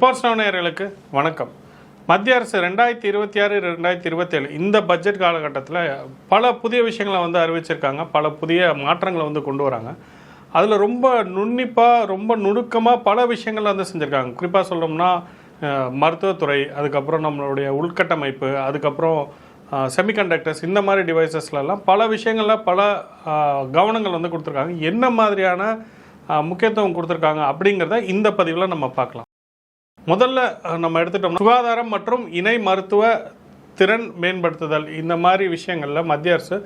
Reports நேயர்களுக்கு வணக்கம். மத்திய அரசு ரெண்டாயிரத்தி இருபத்தி ஆறு ரெண்டாயிரத்தி இருபத்தேழு இந்த பட்ஜெட் காலகட்டத்தில் பல புதிய விஷயங்களை வந்து அறிவிச்சிருக்காங்க. பல புதிய மாற்றங்களை வந்து கொண்டு வராங்க. அதில் ரொம்ப நுண்ணிப்பாக ரொம்ப நுணுக்கமாக பல விஷயங்கள் வந்து செஞ்சுருக்காங்க. குறிப்பாக சொல்லணும்னா மருத்துவத்துறை அதுக்கப்புறம் நம்மளுடைய உள்கட்டமைப்பு அதுக்கப்புறம் செமிகண்டக்டர்ஸ் இந்த மாதிரி டிவைசஸ்லலாம் பல விஷயங்களில் பல கவனங்கள் வந்து கொடுத்துருக்காங்க. என்ன மாதிரியான முக்கியத்துவம் கொடுத்துருக்காங்க அப்படிங்கிறத இந்த பதிவில் நம்ம பார்க்கலாம். முதல்ல நம்ம எடுத்துட்டோம் சுகாதாரம் மற்றும் இணை மருத்துவ திறன் மேம்படுத்துதல். இந்த மாதிரி விஷயங்களில் மத்திய அரசு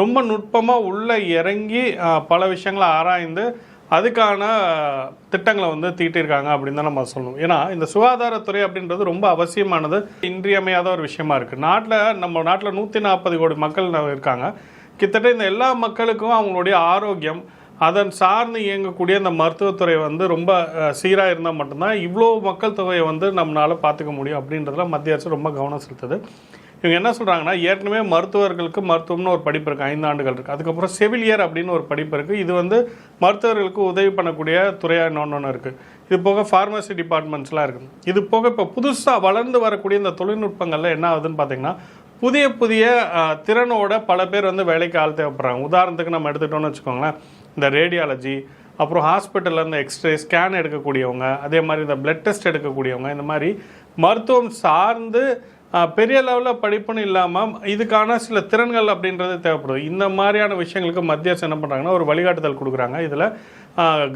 ரொம்ப நுட்பமாக உள்ளே இறங்கி பல விஷயங்களை ஆராய்ந்து அதுக்கான திட்டங்களை வந்து தீட்டியிருக்காங்க அப்படின்னு தான் நம்ம சொல்லணும். ஏன்னா இந்த சுகாதாரத்துறை அப்படின்றது ரொம்ப அவசியமானது இன்றியமையாத ஒரு விஷயமா இருக்குது நாட்டில் நம்ம நாட்டில் நூற்றி நாற்பது கோடி மக்கள் இருக்காங்க. கிட்டத்தட்ட இந்த எல்லா மக்களுக்கும் அவங்களுடைய ஆரோக்கியம் அதன் சார்ந்து இயங்கக்கூடிய இந்த மருத்துவத்துறை வந்து ரொம்ப சீராக இருந்தால் மட்டும்தான் இவ்வளோ மக்கள் தொகையை வந்து நம்மளால் பார்த்துக்க முடியும் அப்படின்றதுல மத்திய அரசு ரொம்ப கவனம் செலுத்துது. இவங்க என்ன சொல்கிறாங்கன்னா ஏற்கனவே மருத்துவர்களுக்கு மருத்துவம்னு ஒரு படிப்பு இருக்குது ஐந்து ஆண்டுகள் இருக்குது அதுக்கப்புறம் செவிலியர் அப்படின்னு ஒரு படிப்பு இருக்குது இது வந்து மருத்துவர்களுக்கு உதவி பண்ணக்கூடிய துறையாக இன்னொன்று ஒன்று இருக்குது இது போக ஃபார்மசி டிபார்ட்மெண்ட்ஸ்லாம் இருக்குது இது போக இப்போ புதுசாக வளர்ந்து வரக்கூடிய இந்த தொழில்நுட்பங்கள்ல என்ன ஆகுதுன்னு பார்த்தீங்கன்னா புதிய புதிய திறனோட பல பேர் வந்து வேலைக்கு ஆள் தேவைப்படுறாங்க. உதாரணத்துக்கு நம்ம எடுத்துக்கிட்டோம்னு வச்சுக்கோங்களேன். இந்த ரேடியாலஜி அப்புறம் ஹாஸ்பிட்டலில் இந்த எக்ஸ்ரே ஸ்கேன் எடுக்கக்கூடியவங்க அதே மாதிரி இந்த பிளட் டெஸ்ட் எடுக்கக்கூடியவங்க இந்த மாதிரி மருத்துவம் சார்ந்து பெரிய லெவலில் படிப்புன்னு இல்லாமல் இதுக்கான சில திறன்கள் அப்படின்றது தேவைப்படுது. இந்த மாதிரியான விஷயங்களுக்கு மத்திய அரசு என்ன பண்ணுறாங்கன்னா ஒரு வழிகாட்டுதல் கொடுக்குறாங்க. இதில்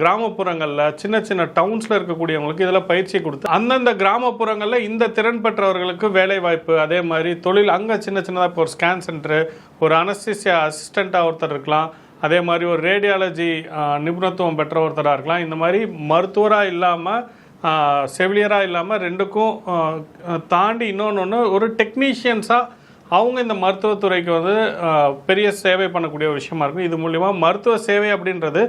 கிராமப்புறங்களில் சின்ன சின்ன டவுன்ஸில் இருக்கக்கூடியவங்களுக்கு இதில் பயிற்சி கொடுத்து அந்தந்த கிராமப்புறங்களில் இந்த திறன் பெற்றவர்களுக்கு வேலை வாய்ப்பு அதே மாதிரி தொழில் அங்கே சின்ன சின்னதாக இப்போ ஒரு ஸ்கேன் சென்டரு ஒரு அனஸ்திசியா அசிஸ்டண்ட்டாக ஒருத்தர் இருக்கலாம். அதே மாதிரி ஒரு ரேடியாலஜி நிபுணத்துவம் பெற்ற ஒருத்தராக இருக்கலாம். இந்த மாதிரி மருத்துவராக இல்லாமல் செவிலியராக இல்லாமல் ரெண்டுக்கும் தாண்டி இன்னொன்று ஒன்று ஒரு டெக்னீஷியன்ஸாக அவங்க இந்த மருத்துவத்துறைக்கு வந்து பெரிய சேவை பண்ணக்கூடிய ஒரு விஷயமா இருக்கும். இது மூலிமா மருத்துவ சேவை அப்படின்றது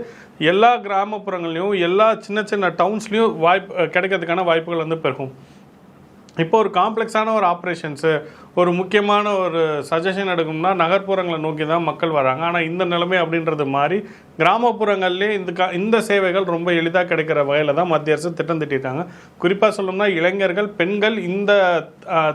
எல்லா கிராமப்புறங்கள்லையும் எல்லா சின்ன சின்ன டவுன்ஸ்லேயும் வாய்ப்பு கிடைக்கிறதுக்கான வாய்ப்புகள் வந்து பெருகும். இப்போ ஒரு காம்ப்ளெக்ஸான ஒரு ஆப்ரேஷன்ஸு ஒரு முக்கியமான ஒரு சஜஷன் எடுக்கணும்னா நகர்ப்புறங்களை நோக்கி தான் மக்கள் வராங்க. ஆனால் இந்த நிலைமை அப்படின்றது மாதிரி கிராமப்புறங்கள்லேயே இந்த கா இந்த சேவைகள் ரொம்ப எளிதாக கிடைக்கிற வகையில் தான் மத்திய அரசு திட்டம் திட்டிருக்காங்க குறிப்பாக சொல்லணும்னா இளைஞர்கள் பெண்கள் இந்த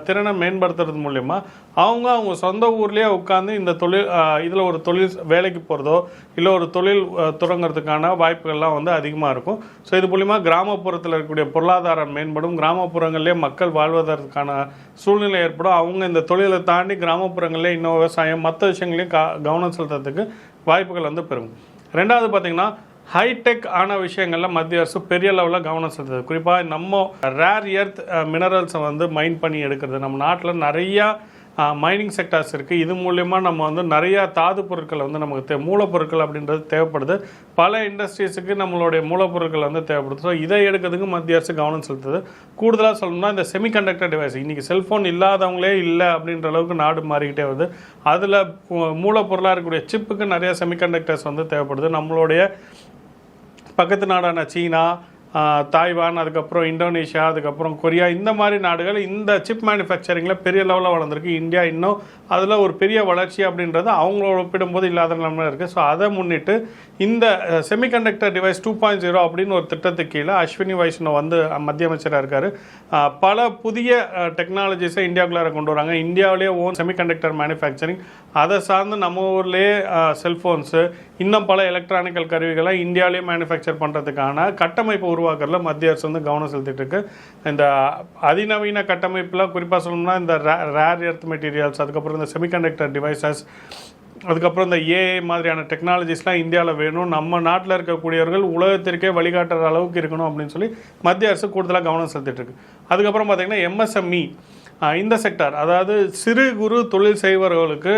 திறனை மேம்படுத்துறது மூலயமா அவங்க அவங்க சொந்த ஊர்லேயே உட்காந்து இந்த தொழில் இதில் ஒரு தொழில் வேலைக்கு போகிறதோ இல்லை ஒரு தொழில் தொடங்குறதுக்கான வாய்ப்புகள்லாம் வந்து அதிகமாக இருக்கும். ஸோ இது மூலிமா கிராமப்புறத்தில் இருக்கக்கூடிய பொருளாதாரம் மேம்படும். கிராமப்புறங்கள்லேயே மக்கள் வாழ்வதற்கான சூழ்நிலை ஏற்படும். அவங்க இந்த தொழிலை தாண்டி கிராமப்புறங்களிலே இன்னும் விவசாயம் மற்ற விஷயங்களையும் கா கவனம் செலுத்துறதுக்கு வாய்ப்புகள் வந்து பெருகும். ரெண்டாவது பார்த்தீங்கன்னா ஹைடெக் ஆன விஷயங்களில் மத்திய அரசு பெரிய லெவலில் கவனம் செலுத்துது. குறிப்பாக நம்ம ரேர் எர்த் மினரல்ஸை வந்து மைன் பண்ணி எடுக்கிறது. நம்ம நாட்டில் நிறையா மைனிங் செக்டார்ஸ் இருக்குது இது மூலயமா நம்ம வந்து நிறையா தாது பொருட்களை வந்து நமக்கு தே மூலப்பொருட்கள் அப்படின்றது தேவைப்படுது. பல இண்டஸ்ட்ரீஸுக்கு நம்மளுடைய மூலப்பொருட்கள் வந்து தேவைப்படுது. ஸோ இதை எடுக்கிறதுக்கு மத்திய அரசு கவனம் செலுத்துது. கூடுதலாக சொல்லணும்னா இந்த செமிகண்டக்டர் டிவைஸ் இன்றைக்கி செல்ஃபோன் இல்லாதவங்களே இல்லை அப்படின்ற அளவுக்கு நாடு மாறிக்கிட்டே வருது. அதில் மூலப்பொருளாக இருக்கக்கூடிய சிப்புக்கு நிறைய செமிகண்டக்டர்ஸ் வந்து தேவைப்படுது. நம்மளுடைய பக்கத்து நாடான சீனா தாய்வான் அதுக்கப்புறம் இந்தோனேஷியா அதுக்கப்புறம் கொரியா இந்த மாதிரி நாடுகள் இந்த சிப் மேனுஃபேக்சரிங்கில் பெரிய லெவலில் வளர்ந்துருக்கு. இந்தியா இன்னும் அதில் ஒரு பெரிய வளர்ச்சி அப்படின்றது அவங்களோட ஒப்பிடும்போது இல்லாத நிலைமை இருக்குது ஸோ அதை முன்னிட்டு இந்த semiconductor device two point zero அப்படின்னு ஒரு திட்டத்துக்கு கீழே அஸ்வினி வைஷ்ணவ் வந்து மத்திய அமைச்சராக இருக்கார். பல புதிய டெக்னாலஜிஸை இந்தியாவுக்குள்ளார கொண்டு வராங்க. இந்தியாவிலேயே ஓன் செமிகண்டக்டர் மேனுஃபேக்சரிங் அதை சார்ந்து நம்ம ஊர்லேயே செல்ஃபோன்ஸு இன்னும் பல எலக்ட்ரானிக்கல் கருவிகளை இந்தியாவிலேயே மேனுஃபேக்சர் பண்ணுறதுக்கான கட்டமைப்பு உருவாக்குறதுல மத்திய அரசு வந்து கவனம் செலுத்திட்டு இருக்கு இந்த அதிநவீன கட்டமைப்பில் குறிப்பாக சொல்லணும்னா இந்த ரேர் எர்த் மெட்டீரியல்ஸ் அதுக்கப்புறம் இந்த செமிகண்டக்டர் டிவைசஸ் அதுக்கப்புறம் இந்த ஏஐ மாதிரியான டெக்னாலஜிஸ்லாம் இந்தியாவில் வேணும். நம்ம நாட்டில் இருக்கக்கூடியவர்கள் உலகத்திற்கே வழிகாட்டுற அளவுக்கு இருக்கணும் அப்படின்னு சொல்லி மத்திய அரசு கூடுதலாக கவனம் செலுத்திட்டுருக்கு. அதுக்கப்புறம் பார்த்தீங்கன்னா எம்எஸ்எம்இ இந்த செக்டார் அதாவது சிறு குறு தொழில் செய்பவர்களுக்கு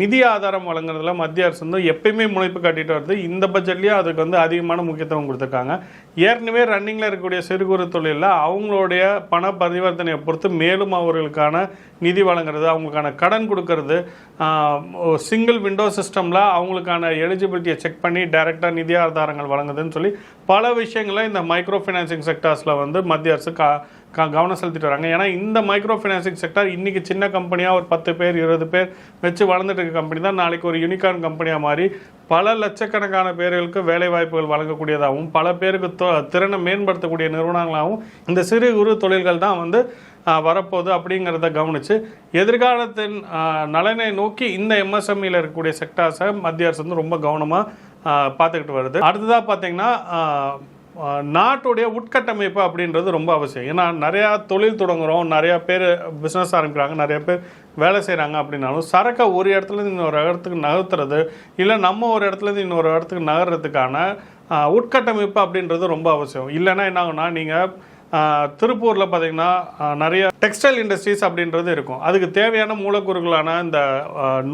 நிதி ஆதாரம் வழங்குறதுல மத்திய அரசு வந்து எப்பயுமே முனைப்பு காட்டிட்டு வருது. இந்த பட்ஜெட்லேயும் அதுக்கு வந்து அதிகமான முக்கியத்துவம் கொடுத்துருக்காங்க. ஏற்கனவே ரன்னிங்கில் இருக்கக்கூடிய சிறு குறு தொழிலில் அவங்களுடைய பண பரிவர்த்தனையை பொறுத்து மேலும் அவர்களுக்கான நிதி வழங்குறது அவங்களுக்கான கடன் கொடுக்கறது சிங்கிள் விண்டோ சிஸ்டமில் அவங்களுக்கான எலிஜிபிலிட்டியை செக் பண்ணி டைரெக்டாக நிதி ஆதாரங்கள் வழங்குதுன்னு சொல்லி பல விஷயங்களை இந்த மைக்ரோ ஃபைனான்சிங் செக்டார்ஸில் வந்து மத்திய அரசு கா கவனம் செலுத்திட்டு வராங்க. ஏன்னா இந்த மைக்ரோ ஃபினான்சிங் செக்டர் இன்னைக்கு சின்ன கம்பெனியாக ஒரு பத்து பேர் இருபது பேர் வச்சு வளர்ந்துட்டு இருக்க கம்பெனி தான் நாளைக்கு ஒரு யூனிகார்ன் கம்பெனியாக மாறி பல லட்சக்கணக்கான பேர்களுக்கு வேலை வாய்ப்புகள் வழங்கக்கூடியதாகவும் பல பேருக்கு தொ- திறனை மேம்படுத்தக்கூடிய நிறுவனங்களாகவும் இந்த சிறு குறு தொழில்கள் தான் வந்து வரப்போகுது அப்படிங்கிறத கவனித்து எதிர்காலத்தின் நலனை நோக்கி இந்த எம்எஸ்எம்இல இருக்கக்கூடிய செக்டார்ஸை மத்திய அரசு வந்து ரொம்ப கவனமாக பார்த்துக்கிட்டு வருது. அடுத்ததாக பார்த்தீங்கன்னா நாட்டுடைய உட்கட்டமைப்பு அப்படின்றது ரொம்ப அவசியம். ஏன்னா நிறையா தொழில் தொடங்குறோம் நிறையா பேர் பிஸ்னஸ் ஆரம்பிக்கிறாங்க நிறைய பேர் வேலை செய்கிறாங்க அப்படின்னாலும் சரக்கை ஒரு இடத்துலேருந்து இன்னொரு இடத்துக்கு நகர்த்துறது இல்லை நம்ம ஒரு இடத்துலேருந்து இன்னொரு இடத்துக்கு நகர்றதுக்கான உட்கட்டமைப்பு அப்படின்றது ரொம்ப அவசியம். இல்லைன்னா என்ன ஆகுனா நீங்கள் திருப்பூரில் பார்த்தீங்கன்னா நிறைய டெக்ஸ்டைல் இண்டஸ்ட்ரீஸ் அப்படின்றது இருக்கும். அதுக்கு தேவையான மூலக்கூறுகளான இந்த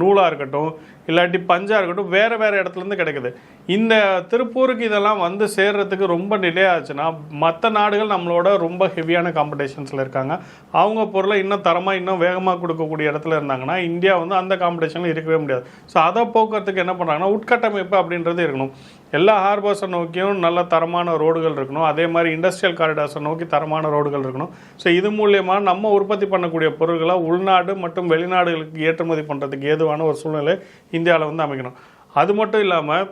நூலாக இருக்கட்டும் இல்லாட்டி பஞ்சாக இருக்கட்டும் வேறு வேறு இடத்துலேருந்து கிடைக்குது. இந்த திருப்பூருக்கு இதெல்லாம் வந்து சேர்றதுக்கு ரொம்ப டிலே ஆச்சுன்னா மற்ற நாடுகள் நம்மளோட ரொம்ப ஹெவியான காம்படிஷன்ஸில் இருக்காங்க. அவங்க பொருளை இன்னும் தரமாக இன்னும் வேகமாக கொடுக்கக்கூடிய இடத்துல இருந்தாங்கன்னா இந்தியா வந்து அந்த காம்படிஷனில் இருக்கவே முடியாது. ஸோ அதை போக்குறதுக்கு என்ன பண்ணுறாங்கன்னா உட்கட்டமைப்பு அப்படின்றது இருக்கணும். எல்லா ஹார்பர்ஸை நோக்கியும் நல்ல தரமான ரோடுகள் இருக்கணும். அதே மாதிரி இண்டஸ்ட்ரியல் காரிடார்ஸை நோக்கி தரமான ரோடுகள் இருக்கணும். ஸோ இது மூலயமா நம்ம உற்பத்தி பண்ணக்கூடிய பொருட்களை உள்நாடு மற்றும் வெளிநாடுகளுக்கு ஏற்றுமதி பண்ணுறதுக்கு ஏதுவான ஒரு சூழ்நிலை இந்தியாவில் வந்து அமைக்கணும். அது மட்டும் இல்லாமல்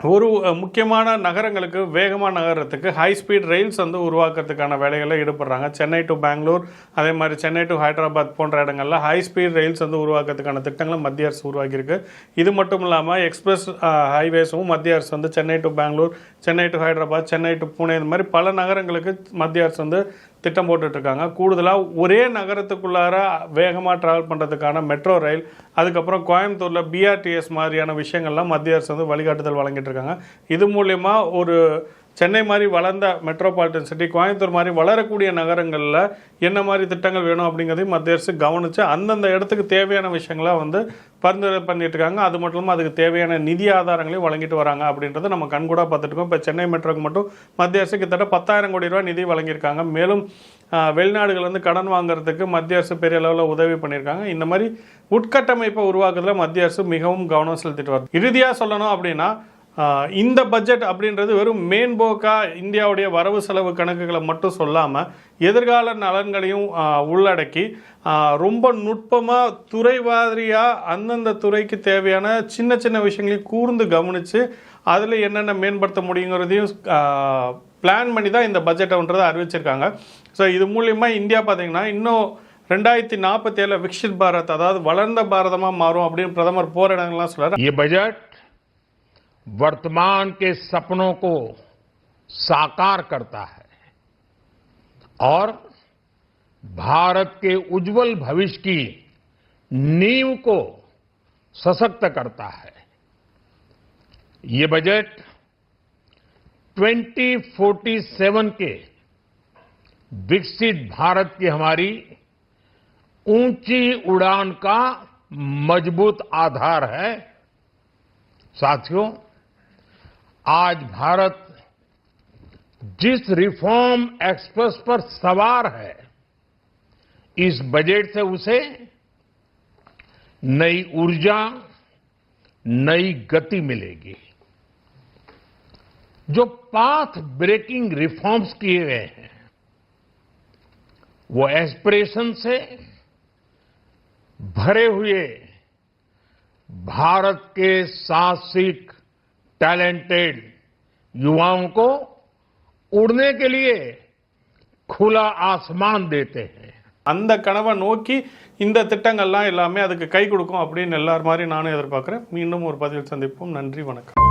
ஒரு முக்கியமான நகரங்களுக்கு வேகமாக நகரத்துக்கு ஹை ஸ்பீட் ரயில்ஸ் வந்து உருவாக்குறதுக்கான வேலைகளில் ஈடுபடுறாங்க. சென்னை டு பெங்களூர் அதே மாதிரி சென்னை டு ஹைதராபாத் போன்ற இடங்கள்ல ஹை ஸ்பீட் ரயில்ஸ் வந்து உருவாக்குறதுக்கான திட்டங்களை மத்திய அரசு உருவாக்கியிருக்கு. இது மட்டும் இல்லாமல் எக்ஸ்பிரஸ் ஹைவேஸும் மத்திய அரசு வந்து Chennai to Bangalore Chennai to Hyderabad Chennai to Pune இந்த மாதிரி பல நகரங்களுக்கு மத்திய அரசு வந்து திட்டம் போட்டுட்ருக்காங்க. கூடுதலாக ஒரே நகரத்துக்குள்ளார வேகமாக ட்ராவல் பண்ணுறதுக்கான மெட்ரோ ரயில் அதுக்கப்புறம் கோயம்புத்தூரில் பிஆர்டிஎஸ் மாதிரியான விஷயங்கள்லாம் மத்திய அரசு வந்து வழிகாட்டுதல் வழங்கிட்டு இருக்காங்க இது மூலயமா ஒரு சென்னை மாதிரி வளர்ந்த மெட்ரோபாலிட்டன் சிட்டி கோயம்புத்தூர் மாதிரி வளரக்கூடிய நகரங்களில் என்ன மாதிரி திட்டங்கள் வேணும் அப்படிங்கிறதையும் மத்திய அரசு கவனித்து அந்தந்த இடத்துக்கு தேவையான விஷயங்களை வந்து பரிந்துரை பண்ணிட்டு இருக்காங்க. அது மட்டும் இல்லாமல் அதுக்கு தேவையான நிதி ஆதாரங்களையும் வழங்கிட்டு வராங்க அப்படின்றத நம்ம கண்கூடாக பார்த்துட்டுருக்கோம் இப்போ சென்னை மெட்ரோக்கு மட்டும் மத்திய அரசு கிட்டத்தட்ட பத்தாயிரம் கோடி ரூபாய் நிதி வழங்கியிருக்காங்க. மேலும் வெளிநாடுகள்லேருந்து கடன் வாங்குறதுக்கு மத்திய அரசு பெரிய அளவில் உதவி பண்ணியிருக்காங்க. இந்த மாதிரி உட்கட்டமைப்பை உருவாக்குறதுல மத்திய அரசு மிகவும் கவனம் செலுத்திட்டு வருது. இறுதியாக சொல்லணும் அப்படின்னா இந்த பட்ஜெட் அப்படின்றது வெறும் மேன்போக்கா இந்தியாவுடைய வரவு செலவு கணக்குகளை மட்டும் சொல்லாமல் எதிர்கால நலன்களையும் உள்ளடக்கி ரொம்ப நுட்பமாக துறை மாதிரியாக அந்தந்த துறைக்கு தேவையான சின்ன சின்ன விஷயங்களையும் கூர்ந்து கவனித்து அதில் என்னென்ன மேம்படுத்த முடியுங்கிறதையும் பிளான் பண்ணி தான் இந்த பட்ஜெட்டை அறிவிச்சிருக்காங்க. ஸோ இது மூலயமா இந்தியா பார்த்தீங்கன்னா இன்னும் ரெண்டாயிரத்தி நாற்பத்தி ஏழில் விக்ஷித் பாரத் அதாவது வளர்ந்த பாரதமாக மாறும் அப்படின்னு பிரதமர் போகிற இடங்கள்லாம் சொல்கிறார் वर्तमान के सपनों को साकार करता है और भारत के उज्जवल भविष्य की नींव को सशक्त करता है। ये बजट 2047 के विकसित भारत की हमारी ऊँची उड़ान का मज़बूत आधार है। साथियों आज भारत जिस रिफॉर्म एक्सप्रेस पर सवार है, इस बजट से उसे नई ऊर्जा, नई गति मिलेगी। जो पाथ ब्रेकिंग रिफॉर्म्स किए गए हैं, वो एस्पिरेशन से भरे हुए भारत के साहसिक टैलेंटेड युवाओं को उड़ने के लिए खुला आसमान देते हैं அந்த கனவை நோக்கி இந்த திட்டங்கள்லாம் எல்லாமே அதுக்கு கை கொடுக்கும் அப்படின்னு எல்லார் மாதிரி நானும் எதிர்பார்க்குறேன் மீண்டும் ஒரு பதிவில் சந்திப்போம் நன்றி வணக்கம்